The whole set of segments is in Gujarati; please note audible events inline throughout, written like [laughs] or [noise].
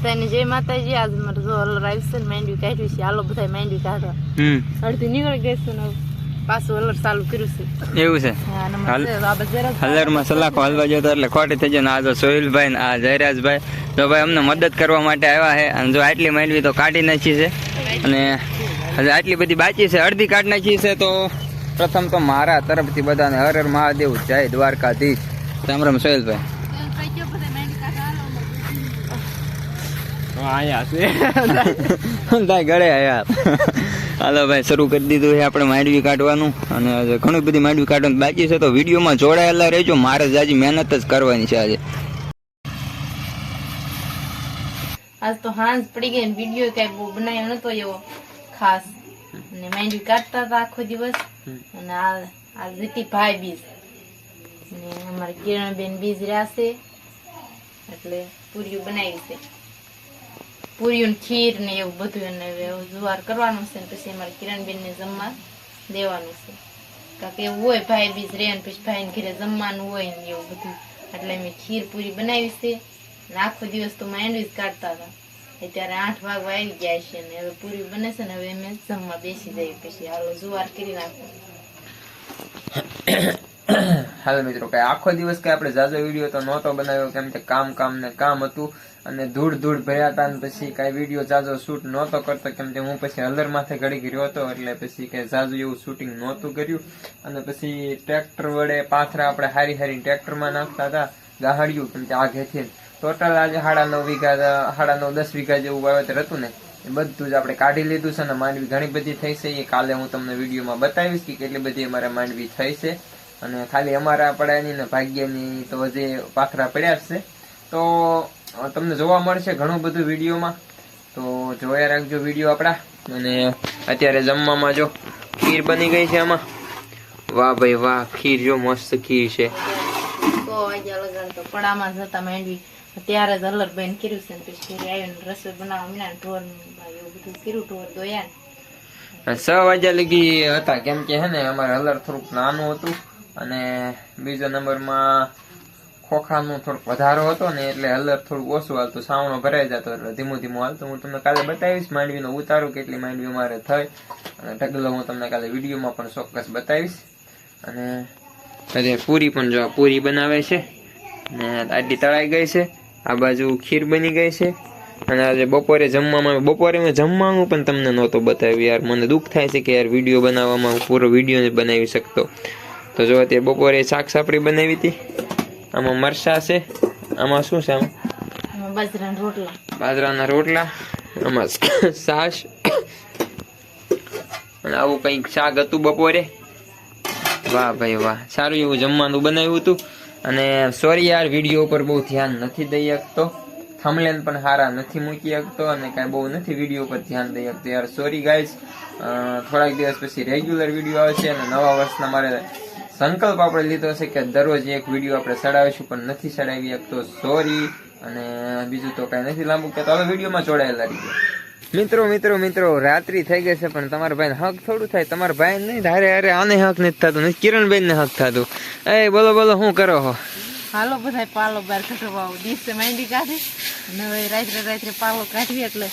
બધાને જય માતાજી. આજ મારે જો હલર આવ્યું છે ને માંડવી કાઢ્યું છે. હાલો બધા માંડવી કાઢવા. હમ. અડધી નીકળી ગઈ છે ને પાછું હલર ચાલુ કર્યું છે. એવું છે? હલરમાં સલાખો હલવા જતો એટલે ખોટી થઈ જાય ને આ જો સોહિલભાઈ આ જયરાજભાઈ. તો ભાઈ અમને મદદ કરવા માટે આવ્યા છે અને જો આટલી માંડવી તો કાઢી નાખી છે. અને હજી આટલી બધી બાકી છે. અડધી કાઢી નાખી છે તો પ્રથમ તો મારા તરફથી બધાને હર હર મહાદેવ જય દ્વારકાધીશ. રામ રામ સોહિલભાઈ તાય [laughs] બાકી છે, તો વિડીયોમાં જોડાયેલા રહેજો. મારે જ મહેનત જ કરવાની છે આજે. આજ તો હાંજ પડી ગઈ વીડિયો કઈ બનાવ્યો નતો એવો ખાસ. અને માંડવી કાઢતા હતા આખો દિવસ. અને આ આ જીતી ભાઈ બીજ. અને કિરણ કિરણબેન બીજ રહ્યા છે. એટલે પૂરીઓ બનાવી છે. પૂરીઓ ને ખીર ને એવું બધું એને જુવાર કરવાનું છે ને પછી અમારે કિરણબેન ને જમવા દેવાનું છે. કારણ કે એવું હોય ભાઈ બીજ રે ને પછી ભાઈ ઘરે જમવાનું હોય ને એવું બધું. એટલે મેં ખીર પૂરી બનાવી છે. આખો દિવસ તો માંડવી જ કાઢતા હતા. અત્યારે આઠ વાગવા આવી ગયા છે ને હવે પૂરી બને છે ને હવે અમે જમવા બેસી જઈએ પછી હાલો જુવાર કરી નાખો. [clears throat] હાલો મિત્રો કે આખો દિવસ કે આપણે જાજો વીડિયો તો નહોતો બનાવ્યો, કેમ કે કામ કામ ને કામ હતું અને ધૂળ ધૂળ ભર્યા હતા પછી કઈ વીડિયો જાજો શૂટ નહોતો કરતો, કેમ કે હું પછી હલર માથે ઘડી ગયો હતો એટલે પછી કે જાજુ એવું શૂટિંગ નહોતું કર્યું. અને પછી ટ્રેક્ટર વડે પાથરા આપણે હારી હારી ટ્રેક્ટરમાં નાખતા હતા, ગાહડ્યું, કેમ કે આગેથી ટોટલ આજે સાડા નવ વીઘા, સાડા નવ દસ વીઘા જેવું વાવેતર હતું ને, એ બધું જ આપણે કાઢી લીધું છે અને માંડવી ઘણી બધી થઈ છે. એ કાલે હું તમને વિડીયોમાં બતાવીશ કે કેટલી બધી અમારે માંડવી થઈ છે. અને ખાલી અમારા પડાની ને ભાગ્યની તો હજી પાથરા પડ્યા જ છે. તો તમને જોવા મળશે ઘણું બધું વિડીયોમાં. તો જોયા રાખજો વીડિયો આપણા. અને અત્યારે જમવામાં જો ખીર બની ગઈ છે આમાં. વાહ ભાઈ વાહ ખીર જો મસ્ત ખીર છે. પડામાં જતા માંડવી. ત્યારે જ અલર બેન કર્યું છે પછી ઘરે આવીને રસોઈ બનાવવા મીના ઢોર એવું બધું કર્યું ઢોર દોયા છ વાગ્યા લગી હતા. કેમ કે હે ને અમારે હલર થોડુંક નાનું હતું. અને બીજા નંબરમાં ખોખાનું થોડુંક વધારો હતો ને એટલે હલર થોડુંક ઓછું હાલતું સાવણો ભરાઈ જતો એટલે ધીમું ધીમું હાલતું. હું તમને કાલે બતાવીશ માંડવીનો ઉતારો, કેટલી માંડવી મારે થઈ. અને ઢગલો હું તમને કાલે વિડીયોમાં પણ ચોક્કસ બતાવીશ. અને અરે પૂરી પણ જો પૂરી બનાવે છે. ને આટલી તળાઈ ગઈ છે. આ બાજુ ખીર બની ગઈ છે. અને આજે બપોરે જમવામાં, બપોરે મેં જમવાનું પણ તમને નહોતો બતાવ્યું યાર. મને દુઃખ થાય છે કે યાર વીડિયો બનાવવામાં હું પૂરો વીડિયો બનાવી શકતો. તો જો તે બપોરે શાક સાપડી બનાવી હતી. આમાં મરસા છે. આમાં શું છે આમાં? બાજરાના રોટલા. બાજરાના રોટલા આમાં છાશ અને આવું કંઈક શાક હતું બપોરે. વાહ ભાઈ વાહ સારું એવું જમવાનું બનાવ્યું હતું. અને સોરી યાર વીડિયો ઉપર બહુ ધ્યાન નથી દઈ શકતો. થમલેન પણ સારા નથી મૂકી શકતો અને કાંઈ બહુ નથી વીડિયો ઉપર ધ્યાન દઈ શકતો. યાર સોરી ગાઈઝ થોડાક દિવસ પછી રેગ્યુલર વીડિયો આવશે અને નવા વર્ષના મારે સંકલ્પ આપણે લીધો છે કે દરરોજ એક વીડિયો આપણે ચડાવીશું પણ નથી ચડાવી શકતો સોરી અને બીજું તો કાંઈ નથી લાંબુ કે તો હવે વિડીયોમાં જોડાયેલા રહીએ. મિત્રો મિત્રો મિત્રો, રાત્રિ થઈ ગઈ છે, પણ તમારા ભાઈને હક થોડું થાય. તમારા ભાઈ નહીં હારે હારે આને હક નથી થતું નહીં કિરણબેન ને હક થતું. એ, બોલો બોલો, શું કરો હો? હાલો બધા પાલો બાર આવો દિવસે માંડી કાઢી. હવે રાત્રે રાત્રે પાલો કાઢવી એટલે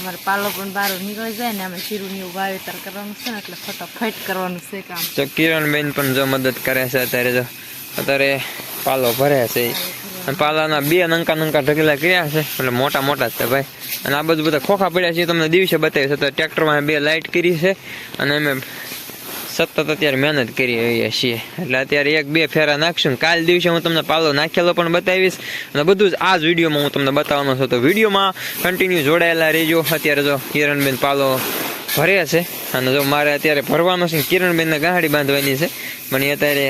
અમારે પાલો પણ બહાર નીકળી જાય ને અમે શીરું વાવેતર કરવાનું છે ને, એટલે ફટાફટ કરવાનું છે કામ. તો કિરણબેન પણ જો મદદ કરે છે અત્યારે જો, અત્યારે પાલો ભરે છે. અને પાલાના બે નંકા નંકા ઢગલા કર્યા છે, એટલે મોટા મોટા છે ભાઈ. અને આ બધું બધા ખોખા પડ્યા છે તમને દિવસે બતાવીશ. અત્યારે ટ્રેક્ટરમાં બે લાઇટ કરી છે, અને અમે સતત અત્યારે મહેનત કરી રહ્યા છીએ. એટલે અત્યારે એક બે ફેરા નાખશું કાલ દિવસે હું તમને પાલો નાખેલો પણ બતાવીશ. અને બધું જ આ જ વિડીયોમાં હું તમને બતાવવાનો છું. તો વિડીયોમાં કન્ટિન્યુ જોડાયેલા રહેજો. અત્યારે જો કિરણબેન પાલો ભરે છે અને જો મારે અત્યારે ભરવાનો છે કિરણબેનને ગાંડી બાંધવાની છે. એ અત્યારે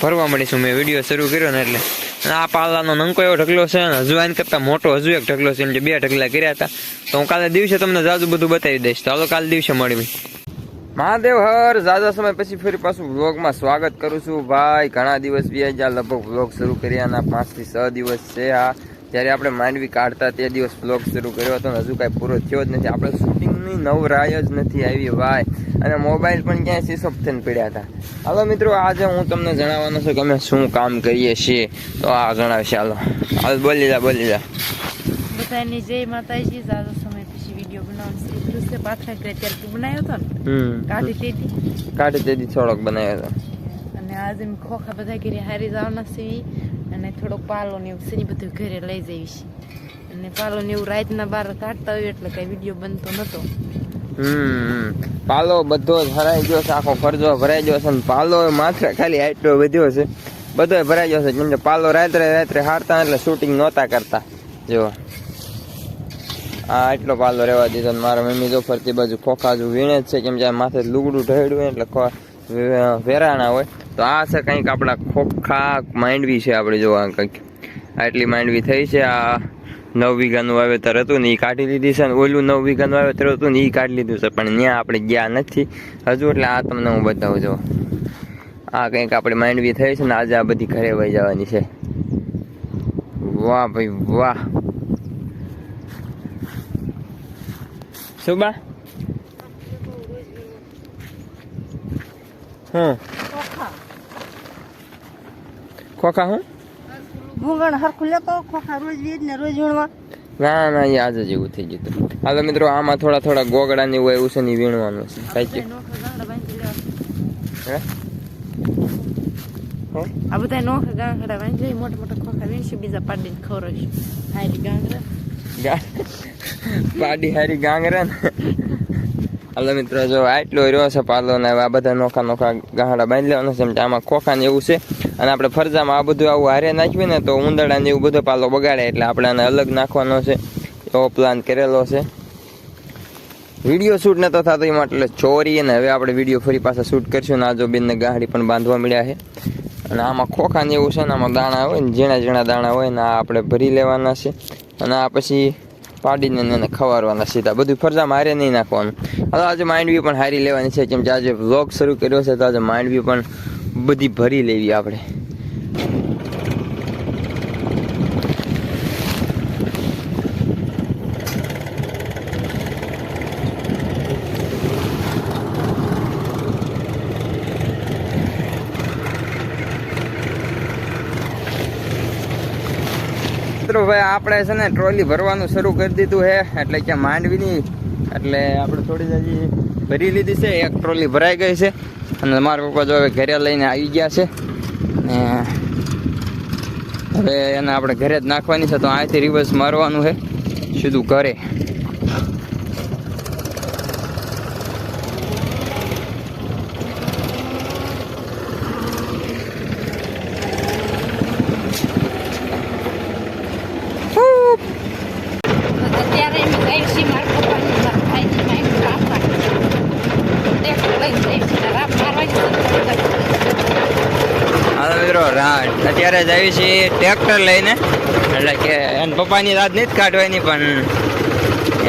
ભરવા મળીશું. મેં વીડિયો શરૂ કર્યો ને એટલે. અને આ પાલાનો નંકો એવો ઢગલો છે ને હજુ આને કરતાં મોટો હજુ એક ઢગલો છે. એમ જે બે ઢગલા કર્યા હતા. તો હું કાલે દિવસે તમને જાજુ બધું બતાવી દઈશ. હાલો કાલે દિવસે મળવી મહાદેવ હર. ઝાઝા સમય પછી ફરી પાછું વ્લોગમાં સ્વાગત કરું છું. ભાઈ, ઘણા દિવસ બી જ્યાં લગભગ વ્લોગ શરૂ કર્યાના પાંચથી છ દિવસ છે આ. જ્યારે આપણે માંડવી કાઢતા તે દિવસ વ્લોગ શરૂ કર્યો હતો હજુ કાંઈ પૂરો થયો જ નથી. આપણે શૂટિંગની નવરાય જ નથી આવી, ભાઈ. અને મોબાઈલ પણ ક્યાંય સ્વિચ થઈને પડ્યા હતા. હાલો મિત્રો, આજે હું તમને જણાવવાનો છું કે અમે શું કામ કરીએ છીએ. તો આ જણાવશે, હાલો. હાલ બોલી જા બોલી જા. જય માતાજી સમય વીડિયો બનાવવાનું શ્રી કૃષ્ણ પાથરા કરે ત્યારે તું બનાવ્યો હતો ને કાઢી તેથી કાઢી તેથી થોડોક બનાવ્યો હતો. અને આજે મેં ખોખા બધા ઘરે હારી જવાના સીવી અને થોડોક પાલો ને એવું સની બધું ઘરે લઈ જઈશ અને પાલો ને એવું રાતના બાર કાઢતા હોય એટલે કઈ વીડિયો બનતો નતો. પાલો બધો જ હરાઈ ગયો છે. આખો ફરજો ભરાઈ ગયો છે. ને પાલો માત્ર ખાલી આટલો વધ્યો છે. બધો ભરાઈ ગયો છે. કે પાલો રાત્રે રાત્રે હારતા એટલે શૂટિંગ નહોતા કરતા. જો આ એટલો પાલો રહેવા દીધો ને મારા મમ્મી જો ફરતી બાજુ ખોખા જો વીણે જ છે, કેમ કે આ માથે લુગડું ઢળ્યું હોય એટલે વેરાણા હોય. તો આ છે કંઈક આપણા ખોખા માંડવી છે આપણે જોવા કંઈક આટલી માંડવી થઈ છે, આ નવ વીઘાનું વાવેતર હતું ને એ કાઢી લીધી છે ને ઓલું નવ વીઘાનું વાવેતર હતું ને એ કાઢી લીધું છે, પણ ત્યાં આપણે ગયા નથી હજુ, એટલે આ તમને હું બતાવું, જો. આ કંઈક આપણી માંડવી થઈ છે ને આજે આ બધી ઘરે વહી જવાની છે. વાહ ભાઈ વાહ. શું બા? હમ ખોખા હું? ભૂંગણ હરખું લેતો ખોખા રોજ વીજ ને રોજ વીણવા. ના ના એ આજે જ એવું થઈ ગયું હતું. હાલો મિત્રો આમાં થોડા થોડા ગોગડા ને એવું એવું છે ને વીણવાનું છે. કાંઈ હે? હે? આ બધા નોખા ગાંગડા વાંચી મોટા મોટા ખોખા વીણશું બીજા પાડીને ખવડાવીશું. હારી ગાંગડા પાડી હારી ગાંગરા ને. મિત્રો, જો આટલો રહ્યો છે પાલો ને આ બધા નોખા નોખા ગાંગડા બાંધી લેવાનો છે કે આમાં ખોખા ને એવું છે. અને આપણે ફરજામાં આ બધું આવું હારે નાખીએ ને, તો ઉંદરડા ને એવું બધો પાલો બગાડે એટલે આપણે આને અલગ નાખવાનો છે. એવો પ્લાન કરેલો છે. વીડિયો શૂટ નતો થતો, એમાં એટલે ચોરી અને હવે આપણે વીડિયો ફરી પાછા શૂટ કરીશું. ને આજો બેનને ગાંહડી પણ બાંધવા મળ્યા છે. અને આમાં ખોખા ને એવું છે ને, આમાં દાણા હોય ને, ઝીણા ઝીણા દાણા હોય ને, આ આપણે ભરી લેવાના છે. અને આ પછી પાડીને એને ખવારવાના સીધા. બધું ફરજા મારે નહીં નાખવાનું. હવે આજે માંડવી પણ હારી લેવાની છે. કેમ કે આજે વ્લોગ શરૂ કર્યો છે, તો આજે માંડવી પણ બધી ભરી લેવી આપણે. મિત્રો ભાઈ આપણે છે ને ટ્રોલી ભરવાનું શરૂ કરી દીધું છે. એટલે કે માંડવીની, એટલે આપણે થોડી હજી ભરી લીધી છે. એક ટ્રોલી ભરાઈ ગઈ છે. અને મારા પપ્પા જો હવે ઘરે લઈને આવી ગયા છે. ને હવે એને આપણે ઘરે જ નાખવાની છે. તો અહીંથી રિવર્સ મારવાનું છે. સીધું ઘરે અત્યારે એમ કઈ છે મારા પપ્પાની મારા ભાઈની મારી કાપા ટેક્ટર લઈને જઈશ ને રાપ મારવાની હાલો અત્યારે જ આવી છીએ ટ્રેક્ટર લઈને. એટલે કે એન પપ્પાની રાત નથી કાઢવાની, પણ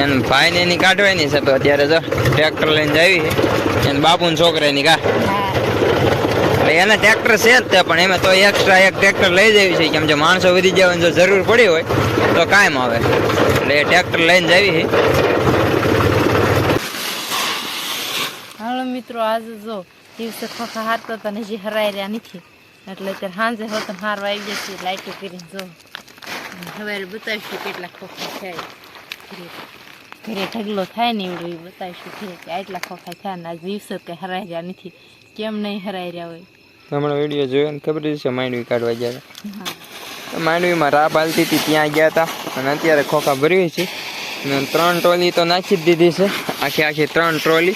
એન ભાઈને એની કાઢવાની છે. તો અત્યારે જો ટ્રેક્ટર લઈને જાવી છે. બાપુને છોકરાની કા. એને ટ્રેક્ટર છે જ તે, પણ એમાં તો એક્સ્ટ્રા એક ટ્રેક્ટર લઈ જવી છે. કેમ કે માણસો વધી જવાની જો જરૂર પડી હોય, તો કાયમ આવે. એટલે એ ટ્રેક્ટર લઈને જાવી હાલો મિત્રો, આજે જો દિવસે ખોખા હારતા તને જે હરાઈ રહ્યા નથી. એટલે અત્યારે સાંજે તો હારવા આવી જશે લાઈટો કરીને જો. હવે બતાવીશું કેટલા ખોખા થાય. ઘરે ઘરે ઢગલો થાય ને એવું એ બતાવીશું ઘરે કે આટલા ખોખા થયા ને આજ દિવસે કંઈ હરાઈ રહ્યા નથી. કેમ નહીં હરાઈ રહ્યા હોય? હમણાં વીડિયો જોયો ને ખબર છે માંડવી કાઢવા ગયા હતા? માંડવીમાં રાહ પાલતી હતી ત્યાં ગયા હતા. અને અત્યારે ખોખા ભરવી છે અને ત્રણ ટ્રોલી તો નાખી જ દીધી છે. આખી આખી ત્રણ ટ્રોલી.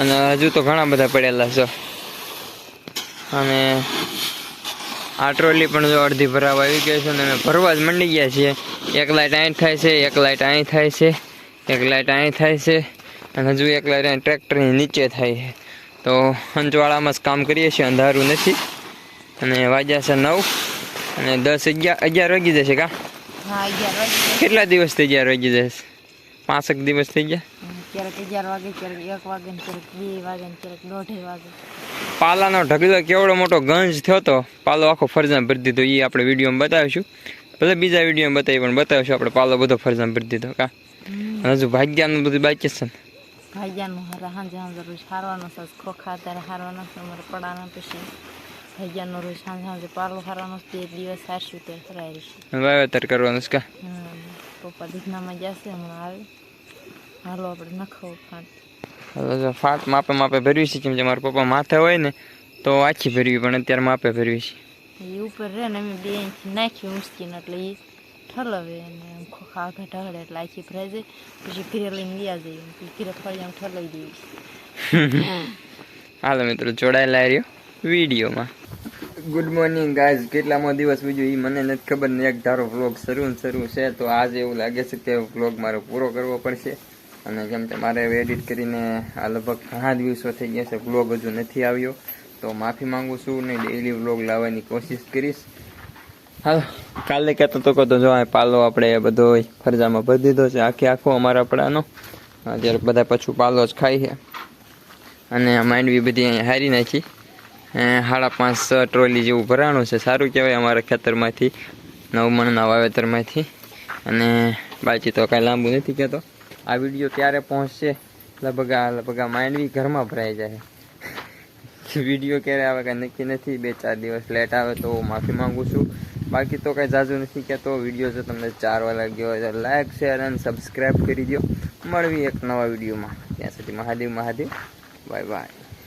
અને હજુ તો ઘણા બધા પડેલા છે. અને આ ટ્રોલી પણ જો અડધી ભરાવા આવી ગઈ છે અને અમે ભરવા જ મંડી ગયા છીએ. એક લાઇટ અહીં થાય છે એક લાઇટ અહીં થાય છે એક લાઇટ અહીં થાય છે અને હજુ એક લાઇટ અહીં ટ્રેક્ટરની નીચે થાય છે. તો અંજવાળામાં જ કામ કરીએ છીએ અંધારું નથી. અને વાગ્યા છે નવ અને દસ અગિયાર અગિયાર વાગી જશે કા? કેટલા દિવસ થઈ અગિયાર વાગી જશે? પાંચક દિવસ થઈ ગયા? ક્યારેક અગિયાર વાગે ક્યારેક એક વાગે ક્યારેક બે વાગે ક્યારેક દોઢે વાગે. પાલાનો ઢગલો કેવડો મોટો ગંજ થયો તો પાલો આખો ફરજામ ભરી દીધો. એ આપણે વિડીયોમાં બતાવીશું. ભલે બીજા વિડીયોમાં બતાવી પણ બતાવીશું આપણે પાલો બધો ફરજામ ભરી દીધો. કા? હજુ ભાગ્યાનું બધું બાકી છે ને? ભાઈજાનું હારા સાંજે સાંજે રોજ હારવાનો છે. ખોખા અત્યારે હારવાના છે. અમારે પડાના પછી ભાઈજાનો રોજ સાંજે સાંજે પાલો હારવાનો છે. એક દિવસ હારશું તે હરાઈ રહીશું વાવેતર કરવાનું છે કા? પપ્પા દીકનામાં જશે હમણાં આવે. હાલો આપણે નખાવો ફાટ હવે જો ફાટ માપે માપે ભરવી છે કેમ કે મારા પપ્પા માથે હોય ને તો આખી ભરવી પણ અત્યારે માપે ભરવી છે. એ ઉપર રહે ને અમે બે ઇંચ નાખ્યું ઊંચકીને એટલે એ ઠલવે અને ખોખા આગળ ઢગડે એટલે આખી ભરાઈ જાય. પછી ઘીરે લઈને ગયા જઈએ પછી ઘીરે ફરી આમ ઠલાવી દઈએ હાલો મિત્રો જોડાયેલા રહ્યો વિડીયોમાં. ગુડ મોર્નિંગ ગાઈઝ કેટલામો દિવસ બીજો એ મને નથી ખબર ને એક ધારો વ્લોગ શરૂ ને શરૂ છે તો આજે એવું લાગે છે કે વ્લોગ મારો પૂરો કરવો પડશે. અને કેમ કે મારે એડિટ કરીને આ લગભગ ઘણા દિવસો થઈ ગયા છે બ્લોગ હજુ નથી આવ્યો. તો માફી માંગુ છું, ને ડેઈલી વ્લોગ લાવવાની કોશિશ કરીશ. હાલો કાલે કહેતો તો કહો જો પાલો આપણે બધો ફરજામાં ભરી દીધો છે, આખે આખો અમારા આપણાનો અત્યારે બધા પાછું પાલો જ ખાય છે. અને માંડવી બધી અહીંયા હારી નાખી. સાડા પાંચ ટ્રોલી જેવું ભરાણું છે, સારું કહેવાય અમારા ખેતરમાંથી, નવ મણના વાવેતરમાંથી. અને બાકી તો કાંઈ લાંબુ નથી કહેતો. આ વીડિયો ક્યારે પહોંચશે. લગભગ આ લગભગ આ માંડવી ઘરમાં ભરાઈ જાય. વીડિયો ક્યારે આવે કાંઈ નક્કી નથી. બે ચાર દિવસ લેટ આવે તો માફી માંગુ છું. બાકી તો કાંઈ જાજુ નથી કહેતો વીડિયો જો તમને ચાર વાગ્યા લાગ્યો હોય તો લાઈક શેર અને સબસ્ક્રાઈબ કરી દો મળવી એક નવા વિડીયોમાં. ત્યાં સુધી મહાદેવ મહાદેવ. Bye bye